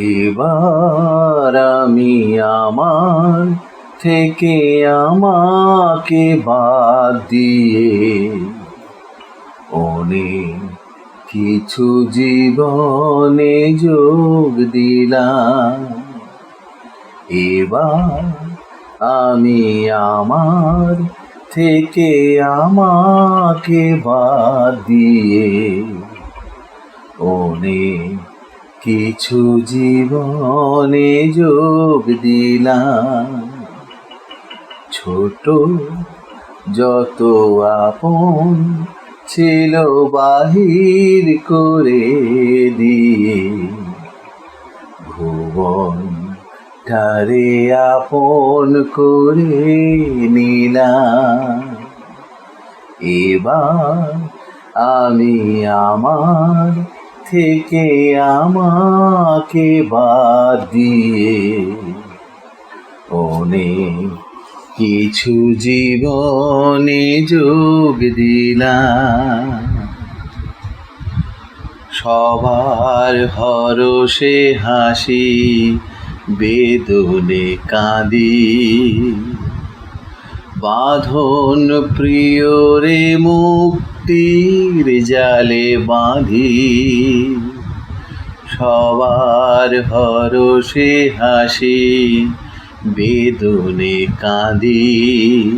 এবার আমি আমার থেকে আমাকে বাদ দিয়ে অনেক কিছু জীবনে যোগ দিলাম। এবার আমি আমার থেকে আমাকে বাদ দিয়ে অনেক কিছু জীবনে যোগ দিলাম। ছোট যত আপন ছিল বাহির করে দিয়ে ভুবন তারে আপন করে নিলাম। এবার আমি আমার থেকে আমাকে বাদ দিয়ে অনেক কিছু জীবনে যোগ দিলাম। সবার হরষে হাসি, বেদনে কাঁদি। বাঁধন প্রিয় রে মুক্তির জালে বাঁধি। সবার হরষে হাসি, বেদনে কাঁদি।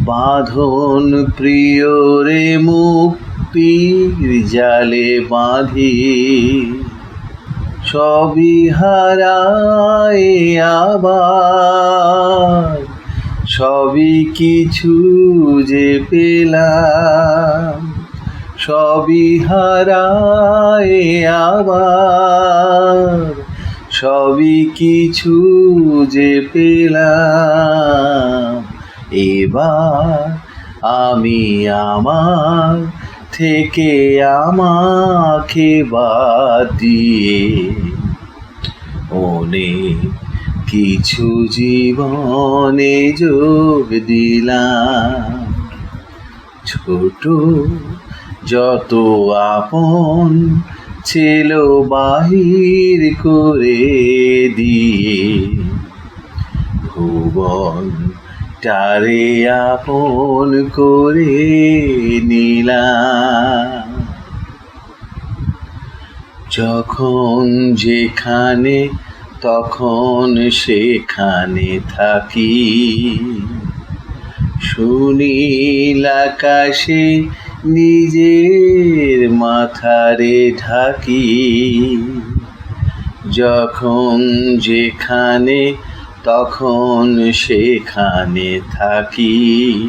বাঁধন প্রিয় রে, মুক্তির জালে বাঁধি। সবই হারায় আবার সবই কিছু যে পেলাম, সবই হারায় আবার সবই কিছু যে পেলাম। এবার আমি আমার থেকে আমাকে বাদ দিয়ে অনেক কিছু জীবনে যোগ দিলাম। ছোট যত আপন ছিল বাহির করে দিয়ে, ভুবন তারে আপন করে নিলাম। যখন যেখানে তখন সেখানে থাকি। সুনীল আকাশে নিজের মাথারে ঢাকি। যখন যেখানে, তখন সেখানে থাকি।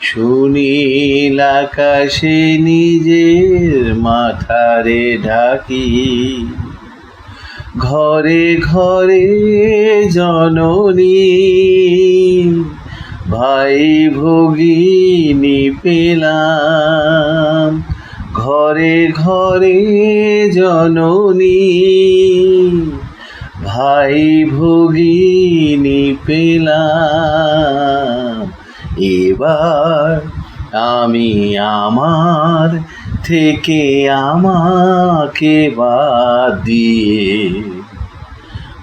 সুনীল আকাশে নিজের মাথারে ঢাকি। ঘরে ঘরে জননী, ভাই ভগিনী পেলাম। ঘরে ঘরে জননী, ভাই ভগিনী পেলাম। এবার আমি আমার থেকে আমাকে বাদ দিয়ে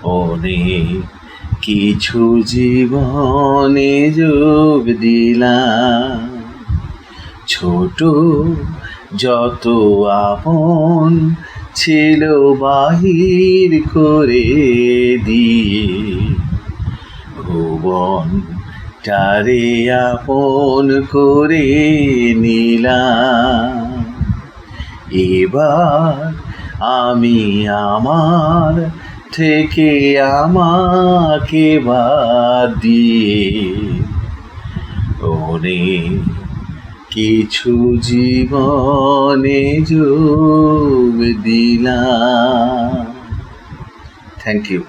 অনেক কিছু জীবনে যোগ দিলাম। ছোট যত আপন ছিল বাহির করে দিয়ে। ভুবন তারে আপন করে নিলাম। এবার আমি আমার থেকে আমাকে বাদ দিয়ে ওনে কিছু জীবনে যোগ দিলাম। Thank you